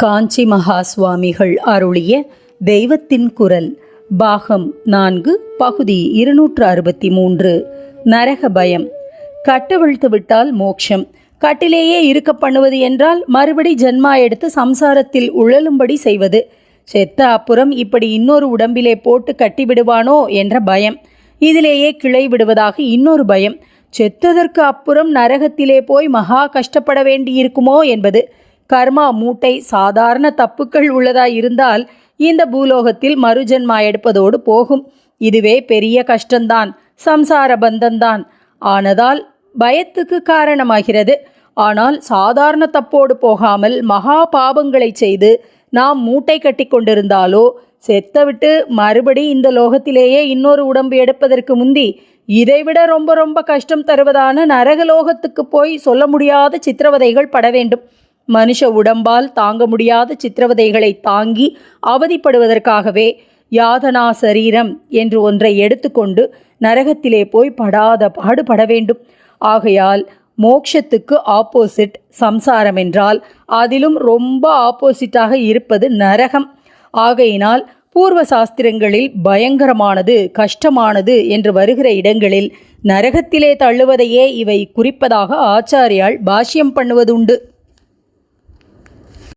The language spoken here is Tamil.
காஞ்சி மகா சுவாமிகள் அருளிய தெய்வத்தின் குரல் பாகம் நான்கு பகுதி இருநூற்று அறுபத்தி மூன்று. நரக பயம். கட்டவிழ்த்து விட்டால் மோட்சம். கட்டிலேயே இருக்க பண்ணுவது என்றால் மறுபடி ஜென்மா எடுத்து சம்சாரத்தில் உழலும்படி செய்வது. செத்த அப்புறம் இப்படி இன்னொரு உடம்பிலே போட்டு கட்டிவிடுவானோ என்ற பயம். இதிலேயே கிளை விடுவதாக இன்னொரு பயம். செத்ததற்கு அப்புறம் நரகத்திலே போய் மகா கஷ்டப்பட வேண்டியிருக்குமோ என்பது. கர்மா மூட்டை சாதாரண தப்புக்கள் உள்ளதாய் இருந்தால் இந்த பூலோகத்தில் மறுஜென்மா எடுப்பதோடு போகும். இதுவே பெரிய கஷ்டம்தான் சம்சார பந்தம்தான். ஆனதால் பயத்துக்கு காரணமாகிறது. ஆனால் சாதாரண தப்போடு போகாமல் மகா பாபங்களை செய்து நாம் மூட்டை கட்டி கொண்டிருந்தாலோ செத்தவிட்டு மறுபடி இந்த லோகத்திலேயே இன்னொரு உடம்பு எடுப்பதற்கு முந்தி இதைவிட ரொம்ப ரொம்ப கஷ்டம் தருவதான நரகலோகத்துக்கு போய் சொல்ல முடியாத சித்திரவதைகள் பட வேண்டும். மனுஷ உடம்பால் தாங்க முடியாத சித்திரவதைகளை தாங்கி அவதிப்படுவதற்காகவே யாதனா சரீரம் என்று ஒன்றை எடுத்துக்கொண்டு நரகத்திலே போய் படாத பாடுபட வேண்டும். ஆகையால் மோக்ஷத்துக்கு ஆப்போசிட் சம்சாரம் என்றால் அதிலும் ரொம்ப ஆப்போசிட்டாக இருப்பது நரகம். ஆகையினால் பூர்வ சாஸ்திரங்களில் பயங்கரமானது கஷ்டமானது என்று வருகிற இடங்களில் நரகத்திலே தள்ளுவதையே இவை குறிப்பதாக ஆச்சாரியால் பாஷ்யம் பண்ணுவதுண்டு.